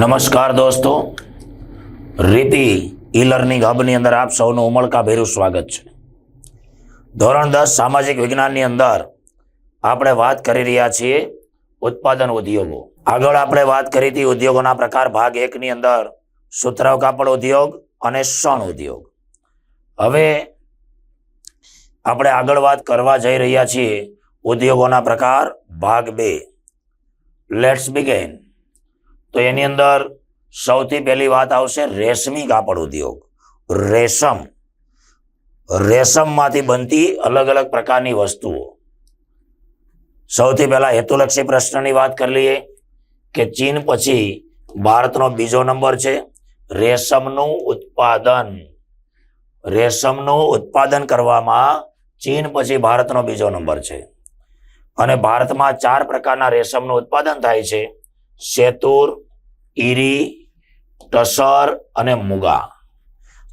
નમસ્કાર દોસ્તો. રીતિ ઈ લર્નિંગ હબની અંદર આપ સૌનું ઉમળકાભેરું સ્વાગત છે. ધોરણ દસ સામાજિક વિજ્ઞાનની અંદર આપણે વાત કરી રહ્યા છીએ ઉત્પાદન ઉદ્યોગો. આગળ આપણે વાત કરી હતી ઉદ્યોગોના પ્રકાર ભાગ એકની અંદર સુતરાવ કાપડ ઉદ્યોગ અને સણ ઉદ્યોગ. હવે આપણે આગળ વાત કરવા જઈ રહ્યા છીએ ઉદ્યોગોના પ્રકાર ભાગ બે. લેટ્સ બિગેન તો એની અંદર સૌથી પહેલી વાત આવશે રેશમી કાપડ ઉદ્યોગ. રેશમ. રેશમમાંથી બનતી અલગ અલગ પ્રકારની વસ્તુઓ. સૌથી પહેલા હેતુલક્ષી પ્રશ્નની વાત કરી લઈએ કે ચીન પછી ભારતનો બીજો નંબર છે રેશમનું ઉત્પાદન. રેશમનું ઉત્પાદન કરવામાં ચીન પછી ભારતનો બીજો નંબર છે. અને ભારતમાં ચાર પ્રકારના રેશમનું ઉત્પાદન થાય છે. શેતુર, ઈરી, ટસર અને મુગા.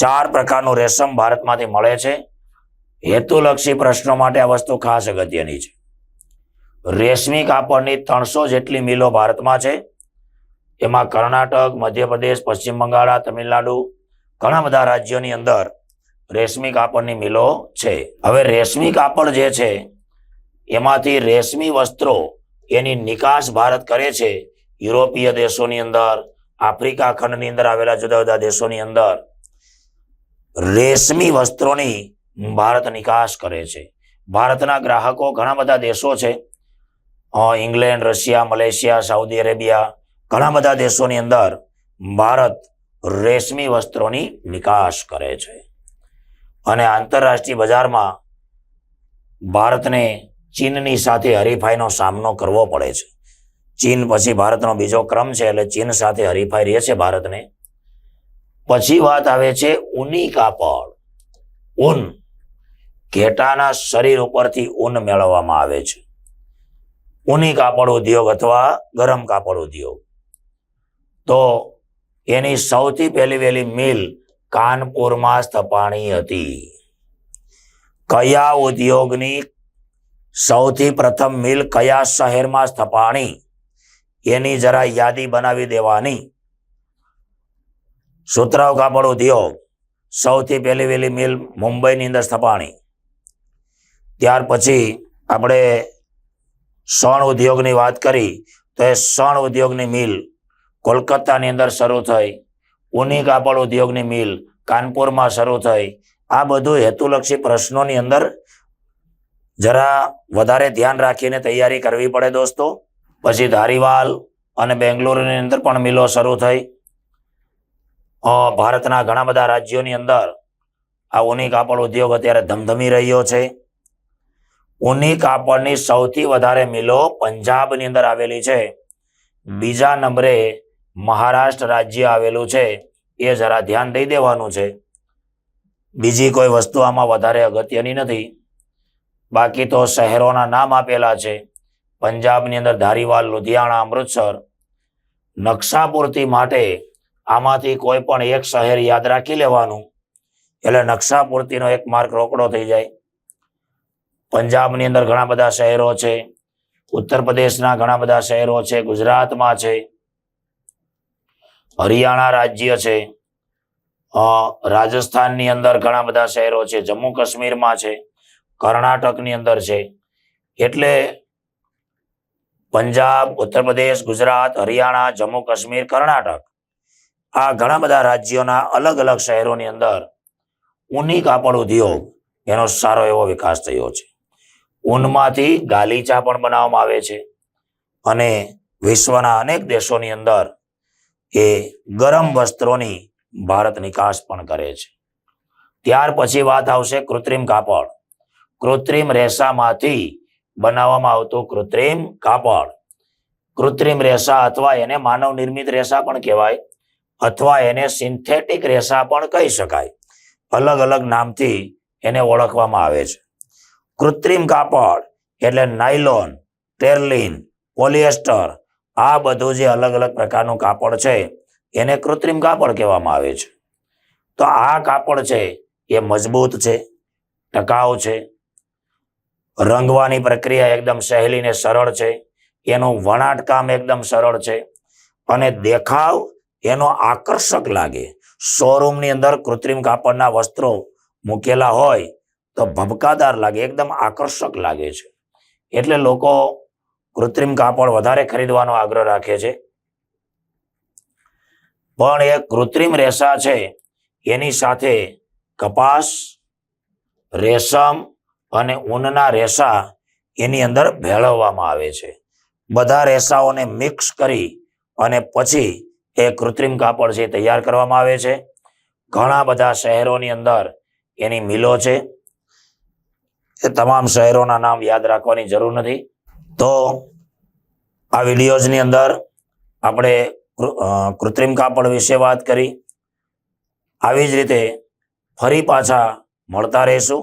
ચાર પ્રકારનું રેશમ ભારતમાંથી મળે છે. હેતુલક્ષી પ્રશ્નો માટે આ વસ્તુ ખાસ અગત્યની છે. રેશમી કાપડની ત્રણસો જેટલી મિલો ભારતમાં છે. એમાં કર્ણાટક, મધ્યપ્રદેશ, પશ્ચિમ બંગાળ, તમિલનાડુ, ઘણા બધા રાજ્યોની અંદર રેશમી કાપડની મિલો છે. હવે રેશમી કાપડ જે છે, એમાંથી રેશમી વસ્ત્રો એની નિકાસ ભારત કરે છે. યુરોપીય દેશોની અંદર, આફ્રિકા ખંડની અંદર આવેલા જુદા જુદા દેશોની અંદર રેશમી વસ્ત્રોની ભારત નિકાસ કરે છે. ભારતના ગ્રાહકો ઘણા બધા દેશો છે. England, Russia, Malaysia, Saudi Arabia, ઘણા બધા દેશોની અંદર ભારત રેશમી વસ્ત્રોની નિકાસ કરે છે. અને આંતરરાષ્ટ્રીય બજારમાં ભારતને ચીનની સાથે હરીફાઈનો સામનો કરવો પડે છે. ચીન પછી ભારતનો બીજો ક્રમ છે એટલે ચીન સાથે હરીફાઈ રહે છે ભારતને. પછી વાત આવે છે ઊની કાપડ. ઊન ઘેટાના શરીર ઉપરથી ઊન મેળવવામાં આવે છે. ઊની કાપડ ઉદ્યોગ અથવા ગરમ કાપડ ઉદ્યોગ. તો એની સૌથી પહેલી વહેલી મિલ કાનપુરમાં સ્થપાણી હતી. કયા ઉદ્યોગની સૌથી પ્રથમ મિલ કયા શહેરમાં સ્થપાણી? એની જરા યાદી બનાવી દેવાની. સુતરાવ કાપડ ઉદ્યોગ સૌથી પહેલી વહેલી મિલ મુંબઈની અંદર સ્થપાણી. ત્યાર પછી આપણે શણ ઉદ્યોગની વાત કરી, તો એ શણ ઉદ્યોગની મિલ કોલકાતાની અંદર શરૂ થઈ. ઉની કાપડ ઉદ્યોગની મિલ કાનપુરમાં શરૂ થઈ. આ બધું હેતુલક્ષી પ્રશ્નોની અંદર જરા વધારે ધ્યાન રાખીને તૈયારી કરવી પડે દોસ્તો. પછી ધારીવાલ અને બેંગ્લોરની અંદર પણ મિલો શરૂ થઈ. ભારતના ઘણા બધા રાજ્યોની અંદર આ ઊની કાપડ ઉદ્યોગ અત્યારે ધમધમી રહ્યો છે. ઊની કાપડની સૌથી વધારે મિલો પંજાબની અંદર આવેલી છે. બીજા નંબરે મહારાષ્ટ્ર રાજ્ય આવેલું છે. એ જરા ધ્યાન દઈ દેવાનું છે. બીજી કોઈ વસ્તુ આમાં વધારે અગત્યની નથી. બાકી તો શહેરોના નામ આપેલા છે. પંજાબની અંદર ધારીવાલ, લુધિયાણા, અમૃતસર નકશાપૂર્તિ માટે આમાંથી કોઈ પણ એક શહેર યાદ રાખી લેવાનું. એટલે નકશાપૂર્તિનો એક માર્ક રોકડો થઈ જાય. પંજાબની અંદર ઘણા બધા શહેરો છે. ઉત્તર પ્રદેશના ઘણા બધા શહેરો છે. ગુજરાતમાં છે. હરિયાણા રાજ્ય છે. રાજસ્થાનની અંદર ઘણા બધા શહેરો છે. જમ્મુ કાશ્મીરમાં છે. કર્ણાટકની અંદર છે. એટલે પંજાબ, ઉત્તર પ્રદેશ, ગુજરાત, હરિયાણા, જમ્મુ, કાશ્મીર, કર્ણાટક. આ ઘણા બધા રાજ્યોના અલગ અલગ શહેરોની અંદર ઊની કાપડ ઉદ્યોગ એનો સારો એવો વિકાસ થયો છે. ઊનમાંથી ગાલીચા પણ બનાવવામાં આવે છે અને વિશ્વના અનેક દેશોની અંદર એ ગરમ વસ્ત્રોની ભારત નિકાસ પણ કરે છે. ત્યાર પછી વાત આવશે કૃત્રિમ કાપડ. કૃત્રિમ રેસામાંથી બનાવવામાં આવતું કૃત્રિમ કાપડ. કૃત્રિમ રેસા અથવા એને માનવ નિર્મિત રેસા પણ કહેવાય. અથવા એને સિન્થેટિક રેસા પણ કહી શકાય. અલગ અલગ નામથી એને ઓળખવામાં આવે છે. કૃત્રિમ કાપડ એટલે નાયલોન, ટેરલિન, પોલિએસ્ટર આ બધું જે અલગ અલગ પ્રકારનું કાપડ છે એને કૃત્રિમ કાપડ કહેવામાં આવે છે. તો આ કાપડ છે એ મજબૂત છે, ટકાઉ છે રંગવાની પ્રક્રિયા એકદમ સહેલી ને સરળ છે. એનું વણાટ કામ એકદમ સરળ છે. અને દેખાવ એનો આકર્ષક લાગે. શોરૂમની અંદર કૃત્રિમ કાપડના વસ્ત્રો મૂકેલા હોય તો ભભકાદાર લાગે, એકદમ આકર્ષક લાગે છે. એટલે લોકો કૃત્રિમ કાપડ વધારે ખરીદવાનો આગ્રહ રાખે છે. પણ એ કૃત્રિમ રેસા છે. એની સાથે કપાસ, રેશમ અને ઊનના રેસા એની અંદર ભેળવવામાં આવે છે. બધા રેસાઓને મિક્સ કરી અને પછી એ કૃત્રિમ કાપડ છે તૈયાર કરવામાં આવે છે. ઘણા બધા શહેરોની અંદર એની મિલો છે. એ તમામ શહેરોના નામ યાદ રાખવાની જરૂર નથી. તો આ વિડીયોઝની અંદર આપણે કૃત્રિમ કાપડ વિશે વાત કરી. આવી જ રીતે ફરી પાછા મળતા રહીશું.